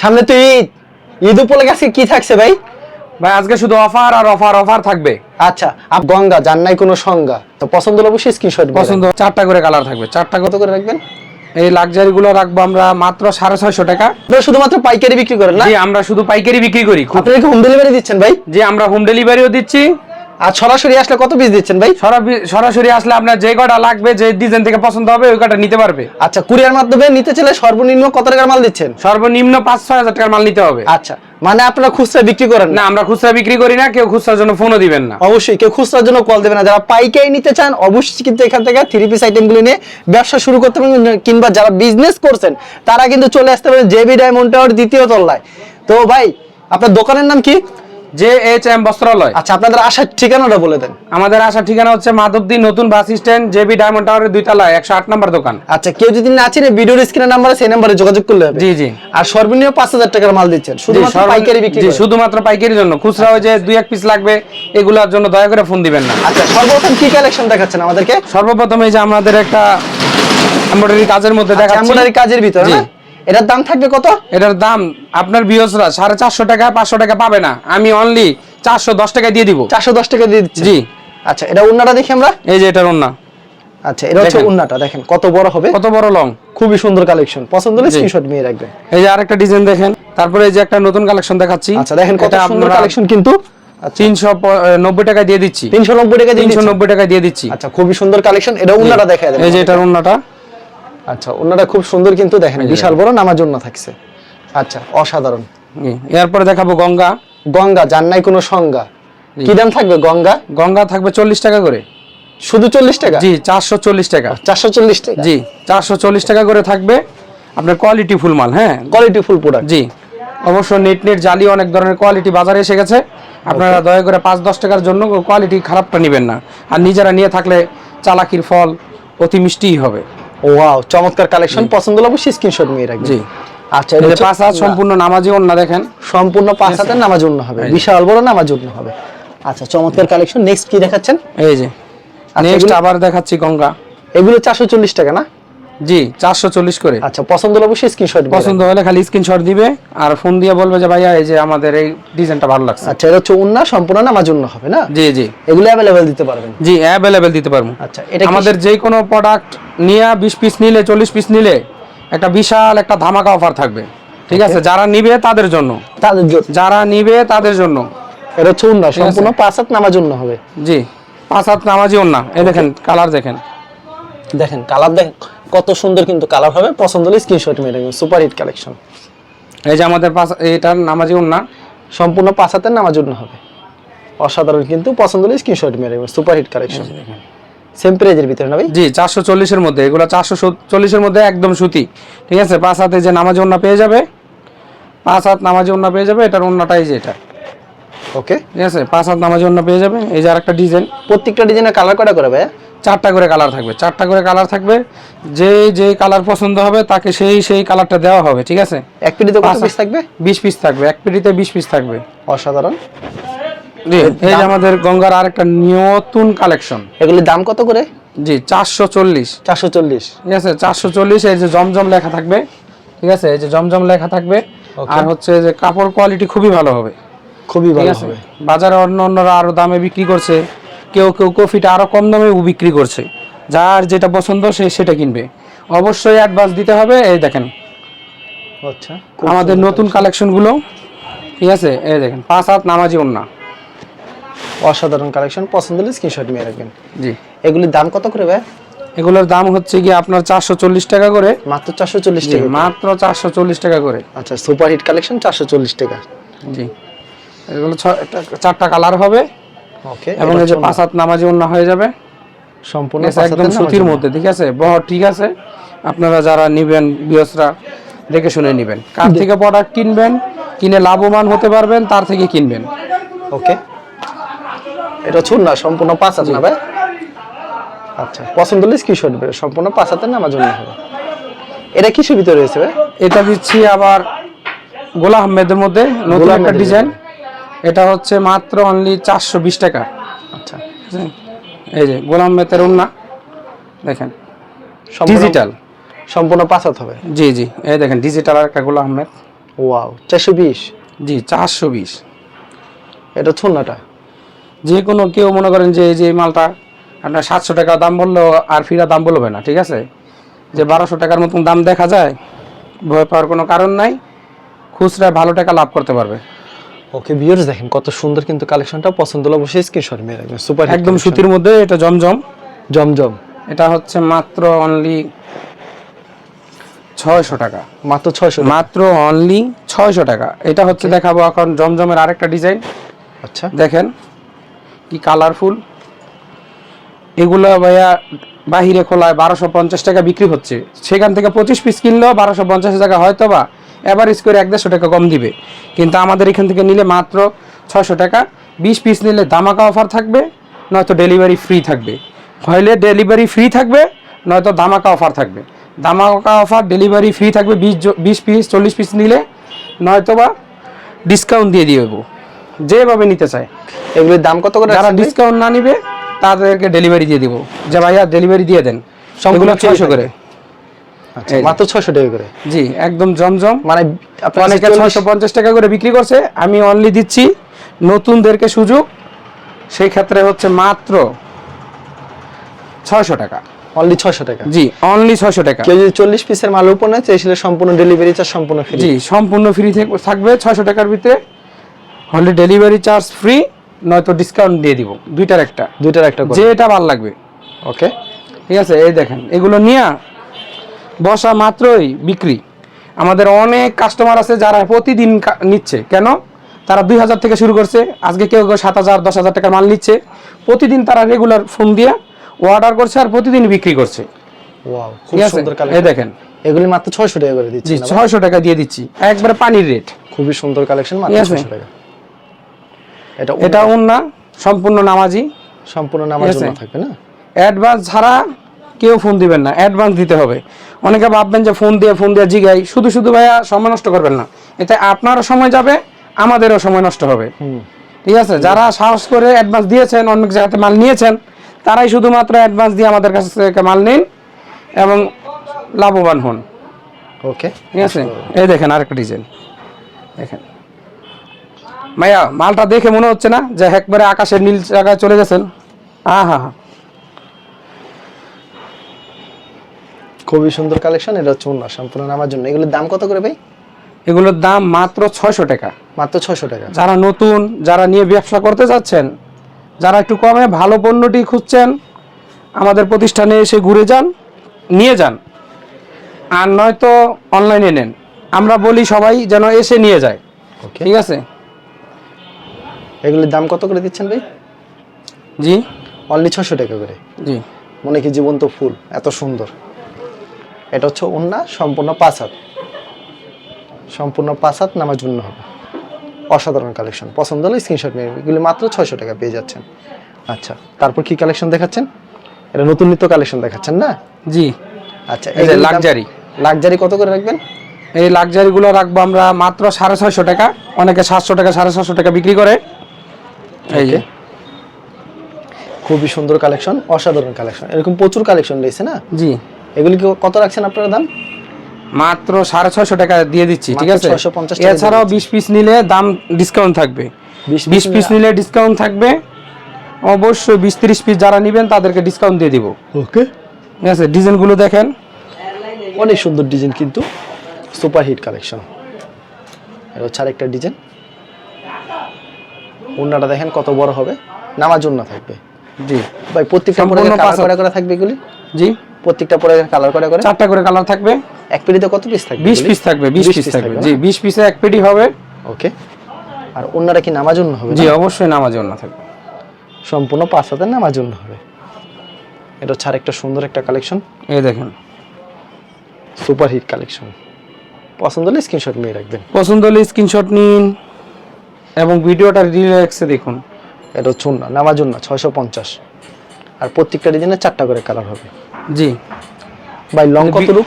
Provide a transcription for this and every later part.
সামনে তো ঈদ। ঈদ উপলক্ষে আজকে কি থাকছে ভাই? ভাই আজকে শুধু অফার আর অফার অফার থাকবে। আচ্ছা আপ গঙ্গা যার নাই কোনো সংজ্ঞা। তো পছন্দ হলে অবশ্যই স্ক্রিনশট পছন্দ চারটা করে কালার থাকবে। চারটা কত করে রাখবেন? এই লাক্সারি গুলো রাখব আমরা মাত্র সাড়ে ছয়শো টাকা। শুধুমাত্র পাইকারি বিক্রি করেন না? আমরা শুধু পাইকারি বিক্রি করি। আপনারা হোম ডেলিভারি দিচ্ছেন ভাই? যে আমরা হোম ডেলিভারিও দিচ্ছি। আর সরাসরি আসলে কত পিস দিচ্ছেন ভাই? সরাসরি আসলে আপনার যে কটা লাগবে যে ডিজাইন থেকে পছন্দ হবে ওই কটা নিতে পারবে। আচ্ছা কুরিয়ার মাধ্যমে নিতে চাইলে সর্বনিম্ন কত টাকার মাল দিচ্ছেন? সর্বনিম্ন পাঁচ ছয় হাজার টাকার মাল নিতে হবে। আচ্ছা মানে আপনারা খুচরা বিক্রি করেন না? আমরা খুচরা বিক্রি করি না কেউ খুচরার জন্য ফোনও দিবেন না। অবশ্যই কেউ খুচরার জন্য কল দেবে না। যারা পাইকারি নিতে চান অবশ্যই কিন্তু এখান থেকে থ্রি পিস আইটেমগুলি নিয়ে ব্যবসা শুরু করতে পারেন কিংবা যারা বিজনেস করছেন তারা কিন্তু চলে আসতে পারেন জেবি ডায়মন্ড টাওয়ার দ্বিতীয় তলায়। তো ভাই আপনার দোকানের নাম কি? যে এইচ এম বস্ত্রালয়। আচ্ছা আপনাদের আসার ঠিকানাটা বলে দেন। আমাদের আসার ঠিকানা হচ্ছে মাধবদী নতুন বাস স্ট্যান্ড জেবি ডায়মন্ড টাওয়ারের দুই তলায় একশো আট নম্বর দোকান। আচ্ছা কেউ যদি না চিনে ভিডিওর স্ক্রিনের নাম্বারে সেই নাম্বারে যোগাযোগ করলে হবে। জি জি। আর সর্বনিম্ন পাঁচ হাজার টাকার মাল দিচ্ছেন জি, শুধুমাত্র পাইকারি বিক্রি জি, শুধুমাত্র পাইকারির জন্য। খুচরা ওই যে দুই এক পিস লাগবে এগুলোর জন্য দয়া করে ফোন দিবেন না। আচ্ছা সর্বপ্রথম কি কালেকশন দেখাচ্ছেন আমাদেরকে? সর্বপ্রথম এই যে আমাদের একটা এমব্রয়ডারি কাজের মধ্যে দেখাচ্ছি। এমব্রয়ডারি কাজের ভিতরে না? এটার দাম থাকবে কত? এটার দাম আপনার বিয়সরা সাড়ে চারশো টাকা পাঁচশো টাকা পাবে না। আমি অনলি চারশো দশ টাকা দিয়ে দিব। চারশো দশ টাকা দিয়ে দিচ্ছি জি। আচ্ছা এটা উন্নাটা দেখি আমরা। এই যে এটার অন্য আচ্ছা এটা হচ্ছে দেখেন। উন্নাটা দেখেন কত বড় হবে। কত বড় লং খুবই সুন্দর কালেকশন পছন্দ হলে স্ক্রিনশট নিয়ে রাখবেন। এই যে আরেকটা ডিজাইন দেখেন। তারপরে এই যে একটা নতুন কালেকশন দেখাচ্ছি। আচ্ছা দেখেন কত এটা সুন্দর আপনারা কালেকশন কিন্তু। তিনশো নব্বই টাকা দিয়ে দিচ্ছি। তিনশো নব্বই টাকা তিনশো নব্বই টাকা দিয়ে দিচ্ছি। আচ্ছা খুবই সুন্দর কালেকশন এটা উন্নাটা দেখা এই যে এটার অন্যটা আচ্ছা ওনারা খুব সুন্দর কিন্তু দেখেন বিশাল বড় নামার জন্য থাকছে। আচ্ছা অসাধারণ। এরপরে দেখাবো গঙ্গা। গঙ্গা যার নাই কোনো সংজ্ঞা। কি দাম থাকবে গঙ্গা? গঙ্গা থাকবে চল্লিশ টাকা করে। শুধু চল্লিশ টাকা? জি চারশো চল্লিশ টাকা। চারশো চল্লিশ টাকা? জি চারশো চল্লিশ টাকা করে থাকবে আপনার কোয়ালিটি ফুল মাল হ্যাঁ? কোয়ালিটি ফুল প্রোডাক্ট জি অবশ্য নেট নেট জালি অনেক ধরনের কোয়ালিটি বাজারে এসে গেছে। আপনারা দয়া করে পাঁচ দশ টাকার জন্য কোয়ালিটি খারাপটা নেবেন না। আর নিজেরা নিয়ে থাকলে চালাকির ফল অতি মিষ্টিই হবে। ওয়াও চমৎকার কালেকশন পছন্দ হলে অবশ্যই স্ক্রিনশট নিয়ে রাখবেন। জি। আচ্ছা এই এটা পাঁচ হাত সম্পূর্ণ নামাজি অন্য দেখেন। সম্পূর্ণ পাঁচ হাতের নামাজ অন্য হবে। বিশাল বড় নামাজ জন্য হবে। আচ্ছা চমৎকার কালেকশন নেক্সট কি দেখাচ্ছেন? এই যে। আচ্ছা, নেক্সট এগুলো- আবার দেখাচ্ছি গঙ্গা। এগুলো চারশো চল্লিশ টাকা না? জি চারশো চল্লিশ করে। আচ্ছা পছন্দ হলে অবশ্যই স্ক্রিনশট পছন্দ হলে খালি স্ক্রিনশট দিবে আর ফোন দিয়ে বলবে যে ভাইয়া এই যে আমাদের এই ডিজাইনটা ভালো লাগছে। আচ্ছা এটা হচ্ছে উন্না সম্পূর্ণ নামাজ জন্য হবে না? জি জি। এগুলো অ্যাভেলেবেল দিতে পারবেন। জি অ্যাভেলেবেল দিতে পারব। আচ্ছা এটা আমাদের যে কোনো প্রোডাক্ট নিয়ে বিশ পিস নিলে চল্লিশ পিস নিলে একটা বিশাল একটা ধামাকা অফার থাকবে। ঠিক আছে? যারা নিবে তাদের জন্য। তাদের যারা নিবে তাদের জন্য। এটা হচ্ছে উন্না সম্পূর্ণ পাঁচ হাত নামাজ জন্য হবে। জি পাঁচ হাত নামাজিও না এই দেখেন কালার দেখেন। দেখেন কালার দেখেন। কত সুন্দর কিন্তু কালার হবে। পছন্দ হলে স্ক্রিনশট নিয়ে রাখবেন সুপার হিট কালেকশন এই যে আমাদের পাঁচ এটার নামাজিও না সম্পূর্ণ পাঁচ হাতের নামাজ জন্য হবে। অসাধারণ কিন্তু পছন্দ হলে স্ক্রিনশট মেরে রাখবেন সুপার হিট কালেকশন সেম প্রাইজের ভিতরে না ভাই? জি চারশো চল্লিশের মধ্যে। এগুলো চারশো চল্লিশের মধ্যে একদম সুতি। ঠিক আছে? পাঁচ হাতে যে নামাজি ওন্না পেয়ে যাবে পাঁচ হাত নামাজি ওন্না পেয়ে যাবে এটার ওন্নাটাই যে এটা। ওকে ঠিক আছে পাঁচ হাত নামাজি ওন্না পেয়ে যাবে। এই যে আরেকটা ডিজাইন। প্রত্যেকটা ডিজাইনের কালার কটা করে ভাই চারটা করে কালার থাকবে চারটা করে কালার থাকবে। যে যে কালার পছন্দ হবে তাকে সেই সেই কালারটা দেওয়া হবে ঠিক আছে? এক পিটিতে কত পিস থাকবে? বিশ পিস থাকবে এক পেটিতে বিশ পিস থাকবে। অসাধারণ। জি এই যে আমাদের গঙ্গার আরেকটা নতুন কালেকশন এগুলির দাম কত করে? জি চারশো চল্লিশ। চারশো চল্লিশ। ঠিক আছে চারশো চল্লিশ এই যে জমজম লেখা থাকবে। ঠিক আছে এই যে জমজম লেখা থাকবে। আর হচ্ছে যে কাপড় কোয়ালিটি খুবই ভালো হবে। খুবই ভালো হবে। বাজারে অন্য অন্যরা আরও দামে বিক্রি করছে কেউ কেউ কফিটা আরও কম দামে বিক্রি করছে। যার যেটা পছন্দ সে সেটা কিনবে। অবশ্যই অ্যাডভান্স দিতে হবে এই দেখেন। আচ্ছা। আমাদের নতুন কালেকশনগুলো ঠিক আছে? এই দেখেন পাঁচ হাত নামাজি ওন্না অসাধারণ কালেকশন পছন্দ হলে স্ক্রিনশট নিয়ে রাখবেন। জি। এগুলির দাম কত করে ভাই? এগুলোর দাম হচ্ছে কি আপনার চারশো চল্লিশ টাকা করে। মাত্র চারশো চল্লিশ টাকা মাত্র চারশো চল্লিশ টাকা করে। আচ্ছা সুপার হিট কালেকশন চারশো চল্লিশ টাকা। জি। এগুলো চারটা কালার হবে। ওকে এবং এই যে পাঁচ হাত নামাজি অন্য হয়ে যাবে। সম্পূর্ণ একদম সুতির মধ্যে ঠিক আছে? বহর ঠিক আছে? আপনারা যারা নিবেন বিয়সরা দেখে শুনে নিবেন। কার থেকে প্রোডাক্ট কিনবেন কিনে লাভবান হতে পারবেন তার থেকে কিনবেন। ওকে। এটা ছুন না সম্পূর্ণ পাঁচ হাত না ভাই? আচ্ছা পছন্দ হলে স্ক্রিনশট দিবে সম্পূর্ণ পাঁচ হাতের নামাজ জন্য হবে। এটা কিসের ভিতরে রয়েছে ভাই? এটা দিচ্ছি আবার গোলা আহমেদের মধ্যে নতুন একটা ডিজাইন এটা হচ্ছে মাত্র অনলি চারশো বিশ টাকা। আচ্ছা এই যে গোলাম মেতের উন্না দেখেন। ডিজিটাল সম্পূর্ণ পাঁচ হবে? জি জি। এই দেখেন ডিজিটাল আর একটা গোলাম আহমেদ ওয়াও চারশো বিশ? জি চারশো বিশ। এটা ছন্নাটা যে কোনো কেউ মনে করেন যে এই যে মালটা আপনার সাতশো টাকা দাম বললেও আর ফিরা দাম বলবে না ঠিক আছে? যে বারোশো টাকার মতন দাম দেখা যায় ভয় পাওয়ার কোনো কারণ নাই খুচরা ভালো টাকা লাভ করতে পারবে। ওকে ভিউয়ার্স দেখেন কত সুন্দর কিন্তু কালেকশনটা। পছন্দ হলে অবশ্যই স্ক্রিনশট মেরে রাখবেন। সুপার একদম সুতির মধ্যে এটা জমজম? জমজম। এটা হচ্ছে মাত্র অনলি ছয়শো টাকা। মাত্র ছয়শো মাত্র অনলি ছয়শো টাকা। এটা হচ্ছে দেখাবো এখন জমজমের আরেকটা ডিজাইন আচ্ছা। দেখেন কি কালারফুল এগুলো ভাইয়া বাহিরে খোলায় বারোশো পঞ্চাশ টাকা বিক্রি হচ্ছে। সেখান থেকে পঁচিশ পিস কিনলেও বারোশো পঞ্চাশ টাকা। হয়তো বা অ্যাভারেজ করে এক দেড়শো টাকা কম দিবে। কিন্তু আমাদের এখান থেকে নিলে মাত্র ছশো টাকা। বিশ পিস নিলে দামাকা অফার থাকবে নয়তো ডেলিভারি ফ্রি থাকবে। হইলে ডেলিভারি ফ্রি থাকবে নয়তো দামাকা অফার থাকবে। দামাকা অফার ডেলিভারি ফ্রি থাকবে বিশ বিশ পিস চল্লিশ পিস নিলে নয়তো বা ডিসকাউন্ট দিয়ে দিয়ে দেবো। যেভাবে নিতে চায়। এগুলির দাম কত করে যারা ডিসকাউন্ট না নিবে তাদেরকে ডেলিভারি দিয়ে দিব। যে ভাইয়া ডেলিভারি দিয়ে দেন। সবগুলো ছয়শো করে। মাত্র ছয়শো টাকা করে। জি একদম জমজম। মানে অনেকে ছয়শো পঞ্চাশ টাকা করে বিক্রি করছে আমি অনলি দিচ্ছি নতুনদেরকে সুযোগ সেই ক্ষেত্রে হচ্ছে মাত্র ছয়শো টাকা। অনলি ছয়শো টাকা? জি অনলি ছয়শো টাকা। কেউ যদি চল্লিশ পিসের মাল উপর নেয় চাইলে সম্পূর্ণ ডেলিভারি চার্জ সম্পূর্ণ ফ্রি জি সম্পূর্ণ ফ্রি থাকবে ছয়শো টাকার ভিতরে। হলে ডেলিভারি চার্জ ফ্রি নয়তো ডিসকাউন্ট দিয়ে দিব। দুইটার একটা। দুইটার একটা যেটা ভালো লাগবে। ওকে ঠিক আছে এই দেখেন এগুলো নিয়ে বসা মাত্রই বিক্রি। আমাদের অনেক কাস্টমার আছে যারা প্রতিদিন নিচ্ছে। কেন? তারা দুই হাজার থেকে শুরু করছে। আজকে কেউ কেউ সাত হাজার দশ হাজার টাকার মাল নিচ্ছে। প্রতিদিন তারা রেগুলার ফোন দিয়ে অর্ডার করছে আর প্রতিদিন বিক্রি করছে। এই দেখেন। এগুলি মাত্র ছয়শো টাকা করে দিচ্ছি ছয়শো টাকা দিয়ে দিচ্ছি। একবারে পানির রেট খুবই সুন্দর কালেকশন টাকা। এটা এটা উন্না। সম্পূর্ণ নামাজি। সম্পূর্ণ। জন্য থাকবে না? অ্যাডভান্স ছাড়া কেউ ফোন দিবেন না অ্যাডভান্স দিতে হবে। অনেকে ভাববেন যে ফোন দিয়ে ফোন দিয়ে জিগাই শুধু শুধু ভাইয়া সময় নষ্ট করবেন না। এতে আপনারও সময় যাবে আমাদেরও সময় নষ্ট হবে। ঠিক আছে? যারা সাহস করে অ্যাডভান্স দিয়েছেন অনেক জায়গাতে মাল নিয়েছেন তারাই শুধুমাত্র অ্যাডভান্স দিয়ে আমাদের কাছ থেকে মাল নিন এবং লাভবান হন। ওকে ঠিক আছে? এই দেখেন আরেকটা ডিজাইন দেখেন। মাইয়া মালটা দেখে মনে হচ্ছে না যে একবারে আকাশের নীল জায়গায় চলে গেছেন? হ্যাঁ হ্যাঁ হ্যাঁ খুবই সুন্দর কালেকশন এটা হচ্ছে উন্না সম্পূর্ণ নামার জন্য। এগুলোর দাম কত করে ভাই? এগুলোর দাম মাত্র ছয়শো টাকা। মাত্র ছয়শো টাকা। যারা নতুন যারা নিয়ে ব্যবসা করতে যাচ্ছেন যারা একটু কমে ভালো পণ্যটি খুঁজছেন আমাদের প্রতিষ্ঠানে এসে ঘুরে যান নিয়ে যান। আর নয়তো অনলাইনে নেন। আমরা বলি সবাই যেন এসে নিয়ে যায়। ঠিক আছে? এগুলির দাম কত করে দিচ্ছেন ভাই? জি। অনলি ছশো টাকা করে। জি। মনে কি জীবন্ত ফুল? এত সুন্দর। এটা হচ্ছে উন্না সম্পূর্ণ পাঁচ হাত। সম্পূর্ণ পাঁচ হাত নামার জন্য হবে। অসাধারণ কালেকশন পছন্দ হলে স্ক্রিনশট নিয়ে। এগুলি মাত্র ছয়শো টাকা পেয়ে যাচ্ছেন। আচ্ছা তারপর কি কালেকশন দেখাচ্ছেন? এটা নতুন নিত্য কালেকশন দেখাচ্ছেন না? জি। আচ্ছা এই যে লাক্সারি লাক্সারি কত করে রাখবেন? এই লাক্সারিগুলো রাখব আমরা মাত্র সাড়ে ছয়শো টাকা। অনেকে সাতশো টাকা সাড়ে সাতশো টাকা বিক্রি করে। এই যে। খুবই সুন্দর কালেকশন অসাধারণ কালেকশন এরকম প্রচুর কালেকশন রয়েছে না? জি। এগুলি কত রাখছেন আপনারা দাম? মাত্র সাড়ে ছয়শো টাকা দিয়ে দিচ্ছি ঠিক আছে? 650 টাকা এছাড়াও বিশ পিস নিলে দাম ডিসকাউন্ট থাকবে। 20 বিশ পিস নিলে ডিসকাউন্ট থাকবে। অবশ্যই বিশ তিরিশ পিস যারা নেবেন তাদেরকে ডিসকাউন্ট দিয়ে দিব। ওকে। ঠিক আছে? ডিজাইনগুলো দেখেন। অনেক সুন্দর ডিজাইন কিন্তু সুপার হিট কালেকশন। এটা হচ্ছে আরেকটা ডিজাইন। ওড়নাটা দেখেন কত বড় হবে। নামাজ ওড়না থাকবে। জি। ভাই প্রত্যেকটা পরে কালার পাঁচ করে করে থাকবে এগুলি? জি। প্রত্যেকটা পরে কালার করে করে? চারটা করে কালার থাকবে। এক পেটিতে কত পিস থাকবে বিশ পিস থাকবে বিশ পিস থাকবে। জি বিশ পিসে এক পেটি হবে। ওকে আর ওড়নাটা কি নামাজ ওড়না হবে জি অবশ্যই নামাজ না থাকবে। সম্পূর্ণ পাঁচ হাতের নামাজ ওড়না হবে। এটা হচ্ছে আরেকটা সুন্দর একটা কালেকশন এই দেখেন। সুপার হিট কালেকশন পছন্দ হলে স্ক্রিনশট নিয়ে রাখবেন। পছন্দ হলে স্ক্রিনশট নিন এবং ভিডিওটা রিল্যাক্সে দেখুন। এটা হচ্ছে না নামাজ ওড়না ছয়শো পঞ্চাশ। আর প্রত্যেকটা ডিজাইনের চারটা করে কালার হবে। জি। ভাই লং কত বি- রূপ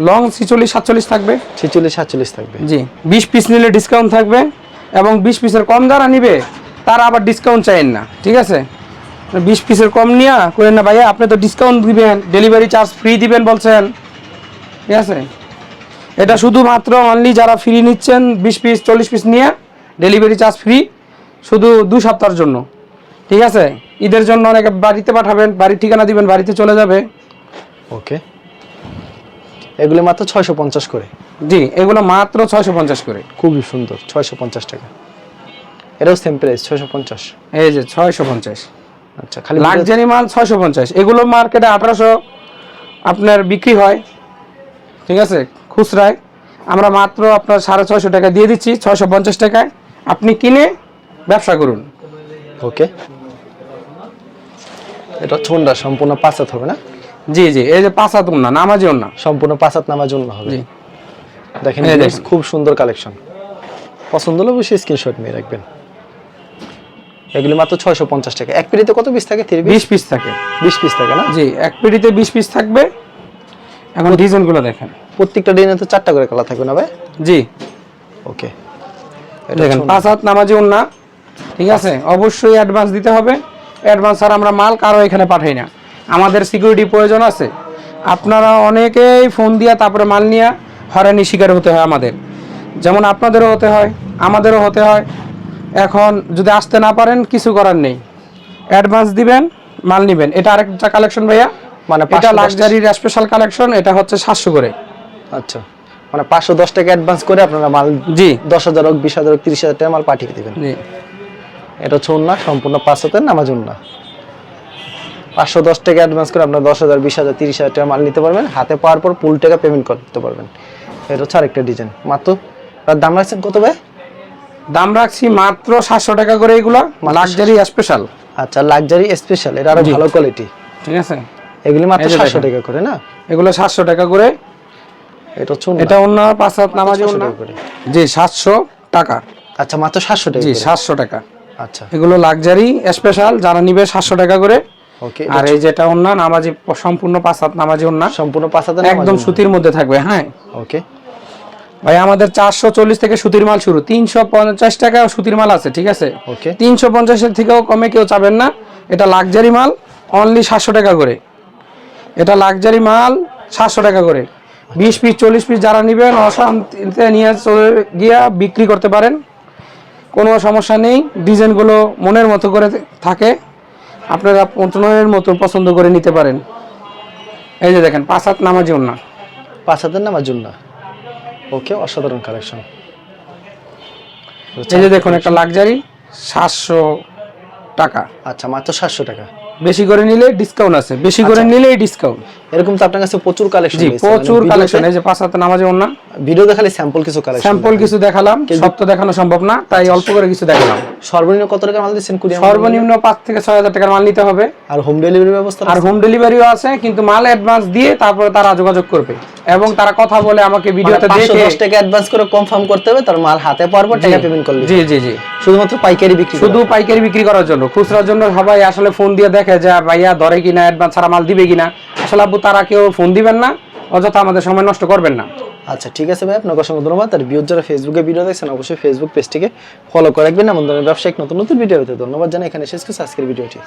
লং ছিচল্লিশ সাতচল্লিশ থাকবে। ছেচল্লিশ সাতচল্লিশ থাকবে। জি। বিশ পিস নিলে ডিসকাউন্ট থাকবে এবং বিশ পিসের কম যারা নিবে তারা আবার ডিসকাউন্ট চাইেন না ঠিক আছে? বিশ পিসের কম নিয়া করেন না ভাইয়া আপনি তো ডিসকাউন্ট দিবেন ডেলিভারি চার্জ ফ্রি দিবেন বলছেন ঠিক আছে? এটা শুধুমাত্র অনলি যারা ফ্রি নিচ্ছেন বিশ পিস চল্লিশ পিস নিয়ে ডেলিভারি চার্জ ফ্রি শুধু দু সপ্তাহের জন্য ঠিক আছে? ঈদের জন্য অনেকে বাড়িতে পাঠাবেন বাড়ির ঠিকানা দিবেন বাড়িতে চলে যাবে। ওকে। এগুলো মাত্র ছয়শো পঞ্চাশ করে। জি এগুলো মাত্র ছয়শো পঞ্চাশ করে। খুবই সুন্দর ছয়শো পঞ্চাশ টাকা। এটাও সেম প্রাইস ছয়শো পঞ্চাশ। এই যে ছয়শো পঞ্চাশ। আচ্ছা খালি লাক্সারি মাল ছয়শো পঞ্চাশ। এগুলো মার্কেটে আঠারোশো আপনার বিক্রি হয়। ঠিক আছে? খুচরায়। আমরা মাত্র আপনার সাড়ে ছয়শো টাকা দিয়ে দিচ্ছি ছয়শো পঞ্চাশ টাকায়। আপনি কিনে ব্যবসা করুন। ওকে। এটা ছোন্ডা সম্পূর্ণ পাঁচাত হবে না? জি জি এই যে পাঁচাত না নামাজি না সম্পূর্ণ পাঁচাত নামার জন্য হবে। দেখেন। খুব সুন্দর কালেকশন। পছন্দ হলে অবশ্যই স্ক্রিনশট নিয়ে রাখবেন। এগুলি মাত্র ছয়শো পঞ্চাশ টাকা। এক পিড়িতে কত পিস থাকে? বিশ পিস থাকে। বিশ পিস থাকে না? জি এক বিশ পিস থাকবে। এখন ডিজাইনগুলো দেখেন। প্রত্যেকটা ডিজাইনে তো চারটা করে কালার থাকবে না ভাই? জি। ওকে দেখেন পাঁচ হাত নামাজি না ঠিক আছে? অবশ্যই অ্যাডভান্স দিতে হবে। অ্যাডভান্স ছাড়া আমরা মাল কারও এখানে পাঠাই না। আমাদের সিকিউরিটি প্রয়োজন আছে। আপনারা অনেকেই ফোন দিয়া তারপরে মাল নিয়ে হয়রানি শিকার হতে হয় আমাদের। যেমন আপনাদেরও হতে হয় আমাদেরও হতে হয়। এখন যদি আসতে না পারেন কিছু করার নেই। অ্যাডভান্স দিবেন মাল নিবেন। এটা আরেকটা কালেকশন ভাইয়া। মানে এটা লাক্সারির স্পেশাল কালেকশন এটা হচ্ছে সাতশো করে। আচ্ছা। মানে পাঁচশো দশ টাকা অ্যাডভান্স করে আপনারা মাল জি। দশ হাজার হোক বিশ হাজার হোক তিরিশ হাজার টাকা মাল পাঠিয়ে দেবেন। জি। এটা হচ্ছে না সম্পূর্ণ পাঁচ হাতের নামাজ না পাঁচশো দশ টাকা অ্যাডভান্স করে আপনার দশ হাজার বিশ হাজার তিরিশ হাজার টাকা মাল নিতে পারবেন। হাতে পাওয়ার পর ফুল টাকা পেমেন্ট করতে পারবেন। এটা হচ্ছে আরেকটা ডিজাইন মাত্র? তার দাম রাখছেন কত ভাই? দাম রাখছি মাত্র সাতশো টাকা করে এগুলো। লাক্সারি স্পেশাল আচ্ছা লাক্সারি স্পেশাল এটা আরও ভালো কোয়ালিটি ঠিক আছে? এগুলি মাত্র সাতশো টাকা করে না? এগুলো সাতশো টাকা করে। এটা হচ্ছে এটা অন্য পাঁচ হাত নামাজি 700 অন্য টাকা করে। জি সাতশো টাকা। আচ্ছা মাত্র সাতশো টাকা জি সাতশো টাকা। আচ্ছা। এগুলো লাক্সারি স্পেশাল যারা নিবে সাতশো টাকা করে। আর এই যেটা অন্য নামাজি সম্পূর্ণ পাঁচ হাত নামাজি অন্য সম্পূর্ণ পাঁচ হাজার একদম সুতির মধ্যে থাকবে হ্যাঁ। ওকে ভাই আমাদের চারশো চল্লিশ থেকে সুতির মাল শুরু তিনশো পঞ্চাশ টাকা সুতির মাল আছে ঠিক আছে? ওকে তিনশো পঞ্চাশের থেকেও কমে কেউ চাবেন না এটা লাক্সারি মাল অনলি সাতশো টাকা করে। এটা লাক্সারি মাল সাতশো টাকা করে। বিশ পিস চল্লিশ পিস যারা নেবেন অশান্তিতে নিয়ে চলে গিয়া বিক্রি করতে পারেন। কোনো সমস্যা নেই ডিজাইনগুলো মনের মতো করে থাকে। আপনারা মনের মতো পছন্দ করে নিতে পারেন। এই যে দেখেন পাঁচ হাত নামাজ না পাঁচ হাতের নামার জন্য ওকে অসাধারণ কালেকশন এই যে দেখুন একটা লাক্সারি সাতশো টাকা। আচ্ছা মাত্র সাতশো টাকা। বেশি করে নিলে ডিসকাউন্ট আছে। বেশি করে নিলেই ডিসকাউন্ট এরকম তো আপনার কাছে প্রচুর কালেকশন জি প্রচুর কালেকশন এই যে পাঁচ হাতে নামাজে ভিডিও দেখালে স্যাম্পল কিছু কালেকশন স্যাম্পল কিছু দেখালাম সব তো দেখানো সম্ভব না তাই অল্প করে কিছু দেখালাম। সর্বনিম্ন কত মাল দিচ্ছেন কুরিয়ার সর্বনিম্ন পাঁচ থেকে ছয় হাজার টাকার মাল নিতে হবে। আর হোম ডেলিভারি ব্যবস্থা আর হোম ডেলিভারিও আছে কিন্তু মাল অ্যাডভান্স দিয়ে তারপরে তারা যোগাযোগ করবে। এবং তারা কথা বলে আমাকে ভিডিওতে পাঁচশো দেখে টাকা অ্যাডভান্স করে কনফার্ম করতে হবে তার মাল হাতে পাওয়ার পর টাকা পেমেন্ট করলে। জি জি জি। শুধুমাত্র পাইকারি বিক্রি শুধু পাইকারি বিক্রি করার জন্য। খুচরার জন্য সবাই আসলে ফোন দিয়ে দেখে যে ভাইয়া ধরে কিনা অ্যাডভান্স ছাড়া মাল দিবে কিনা। আসলে আব্বু তারা কেউ ফোন দিবেন না অযথা আমাদের সময় নষ্ট করবেন না। আচ্ছা ঠিক আছে ভাই আপনাকে অসংখ্য ধন্যবাদ। আর ভিউজ যারা ফেসবুকে ভিডিও দেখছেন অবশ্যই ফেসবুক পেজটিকে ফলো করে রাখবেন। এমন ধরনের ব্যবসায়িক নতুন নতুন ভিডিও হতে ধন্যবাদ জানাই। এখানে শেষ করছি আজকের ভিডিওটি